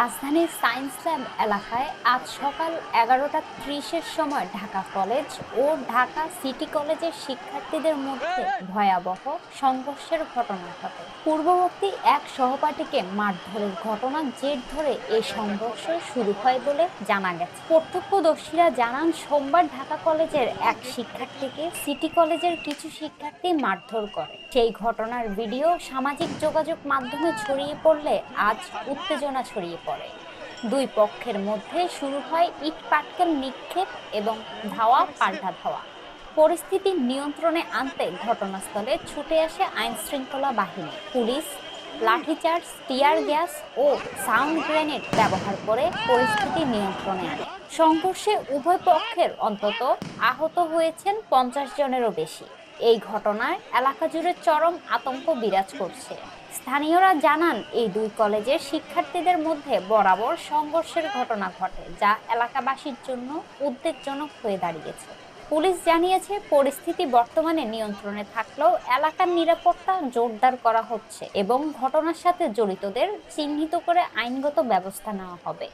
রাজধানীর science lab এলাকায় আজ সকাল এগারোটা ত্রিশের সময় ঢাকা কলেজ ও ঢাকা সিটি কলেজের শিক্ষার্থীদের মধ্যে ভয়াবহ সংঘর্ষের ঘটনা ঘটে। পূর্ববর্তী এক সহপাঠীকে মারধরের ঘটনা জের ধরে এই সংঘর্ষ শুরু হয় বলে জানা গেছে। প্রত্যক্ষদর্শীরা জানান, সোমবার ঢাকা কলেজের এক শিক্ষার্থীকে সিটি কলেজের কিছু শিক্ষার্থী মারধর করে। সেই ঘটনার ভিডিও সামাজিক যোগাযোগ মাধ্যমে ছড়িয়ে পড়লে আজ উত্তেজনা ছড়িয়ে পড়ে। দুই পক্ষের মধ্যে শুরু হয় ইট পাটকেল নিক্ষেপ এবং ধাওয়া, পাল্টা ধাওয়া। পরিস্থিতি নিয়ন্ত্রণে আনতে ঘটনাস্থলে ছুটে আসে আইন শৃঙ্খলা বাহিনী। পুলিশ, লাঠিচার্জ, টিয়ার গ্যাস ও সাউন্ড গ্রেনেড ব্যবহার করে পরিস্থিতি নিয়ন্ত্রণে আনে। সংঘর্ষে উভয় পক্ষের অন্তত আহত হয়েছেন পঞ্চাশ জনেরও বেশি। এই ঘটনায় এলাকা জুড়ে চরম আতঙ্ক বিরাজ করছে। স্থানীয়রা জানান, এই দুই কলেজের শিক্ষার্থীদের মধ্যে বরাবর সংঘর্ষের ঘটনা ঘটে, যা এলাকাবাসীর জন্য উদ্বেগজনক হয়ে দাঁড়িয়েছে। পুলিশ জানিয়েছে, পরিস্থিতি বর্তমানে নিয়ন্ত্রণে থাকলেও এলাকার নিরাপত্তা জোরদার করা হচ্ছে এবং ঘটনার সাথে জড়িতদের চিহ্নিত করে আইনগত ব্যবস্থা নেওয়া হবে।